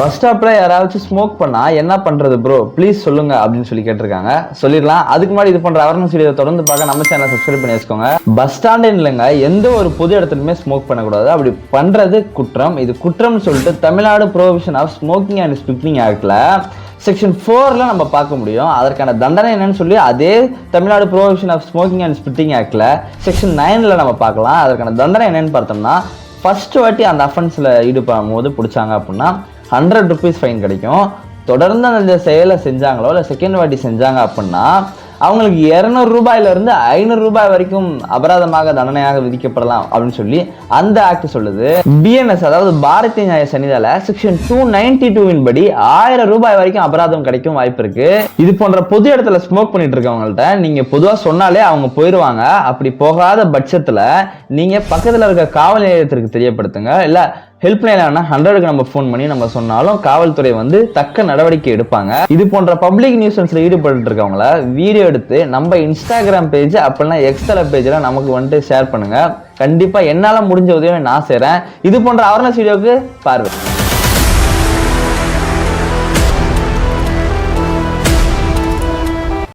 Bus ஸ்டாப்பில் யாராச்சும் smoke பண்ணால் என்ன பண்ணுறது ப்ரோ ப்ளீஸ் சொல்லுங்க அப்படின்னு சொல்லி கேட்டிருக்காங்க. சொல்லிடலாம். அதுக்கு முன்னாடி இது பண்ணுற அவேர்னஸ் வீடியோ தொடர்ந்து பார்க்க நம்ம சேனல் சப்ஸ்கிரைப் பண்ணி வச்சுக்கோங்க. பஸ் ஸ்டாண்டு இல்லைங்க எந்த ஒரு பொது இடத்துலையுமே ஸ்மோக் பண்ணக்கூடாது. அப்படி பண்ணுறது குற்றம். இது குற்றம்னு சொல்லிட்டு Tamil Nadu provision of smoking and spitting ஆக்டில் செக்ஷன் ஃபோரில் நம்ம பார்க்க முடியும். அதற்கான தண்டனை என்னன்னு சொல்லி அதே Tamil Nadu provision of smoking and spitting ஆக்டில் செக்ஷன் நைனில் நம்ம பார்க்கலாம். அதற்கான தண்டனை என்னன்னு பார்த்தோம்னா ஃபஸ்ட்டு வாட்டி அந்த அஃபென்ஸில் ஈடுபடும் போது பிடிச்சாங்க அப்படின்னா ஹண்ட்ரட் ருபீஸ் ஃபைன் கிடைக்கும். தொடர்ந்து அந்த செயலை செஞ்சாங்களோ இல்லை செகண்ட் வாட்டி செஞ்சாங்க அப்படின்னா அவங்களுக்கு இரநூறு ரூபாயிலிருந்து ஐநூறு ரூபாய் வரைக்கும் அபராதமாக தண்டனையாக விதிக்கப்படலாம் அப்படின்னு சொல்லி அந்த ஆக்ட் சொல்லுது. பிஎன்எஸ் அதாவது Bharatiya Nyaya Sanhita section two ninety டூவின் படி ஆயிரம் ரூபாய் வரைக்கும் அபராதம் கிடைக்கும் வாய்ப்பு இருக்கு. இது போன்ற பொது இடத்துல ஸ்மோக் பண்ணிட்டு இருக்கவங்கள்ட்ட நீங்க பொதுவாக சொன்னாலே அவங்க போயிடுவாங்க அப்படி போகாத பட்சத்தில் நீங்க பக்கத்தில் இருக்க காவல் நிலையத்திற்கு தெரியப்படுத்துங்க. இல்லை ஹெல்ப்லைன் ஹண்ட்ரடுக்கு நம்ம ஃபோன் பண்ணி நம்ம சொன்னாலும் காவல்துறை வந்து தக்க நடவடிக்கை எடுப்பாங்க. இது போன்ற பப்ளிக் நியூசன்ஸில் ஈடுபட்டு இருக்கவங்கள வீடியோ எடுத்து நம்ம இன்ஸ்டாகிராம் பேஜ் அப்படின்னா எக்ஸ்டல பேஜில் நமக்கு வந்துட்டு ஷேர் பண்ணுங்கள் கண்டிப்பாக என்னால் முடிஞ்ச உதவியை நான் செய்கிறேன் இது போன்ற அவேர்னஸ் வீடியோவுக்கு பார்வை.